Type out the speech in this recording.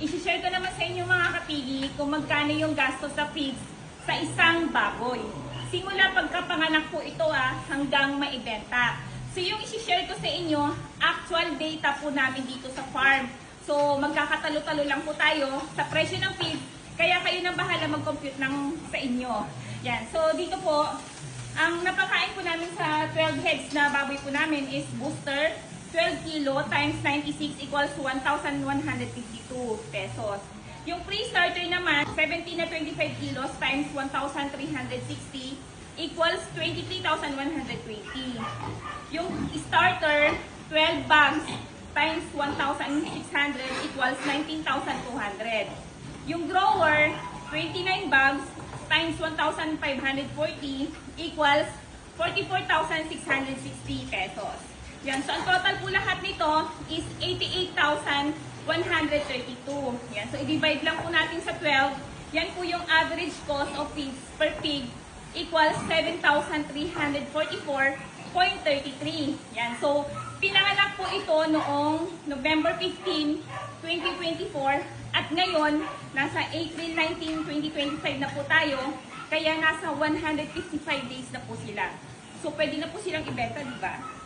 isi-share ko naman sa inyo mga kapigi kung magkano yung gastos sa feeds sa isang baboy. Simula pagkapanganak po ito ah, hanggang maibenta. So yung isi-share ko sa inyo, actual data po namin dito sa farm. So magkakatalo-talo lang po tayo sa presyo ng feeds, kaya kayo nang bahala mag-compute ng sa inyo. Yan. So dito po, ang napakain po namin sa 12 heads na baboy po namin is booster 12 kilo times 96 equals 1,152 pesos. Yung pre-starter naman, 17 na 25 kilos times 1,360 equals 23,120. Yung starter, 12 bags times 1,600 equals 19,200. Yung grower, 29 bags times 1,540 equals 44,660 pesos. Yan. So, ang total po lahat nito is 88,132. Yan. So, i-divide lang po natin sa 12. Yan po yung average cost of feeds per pig equals 7,344.33. Yan. So, pinanganak po ito noong November 15, 2024 at ngayon, nasa April 19, 2025 na po tayo. Kaya nasa 155 days na po sila. So, pwede na po silang ibenta, di ba?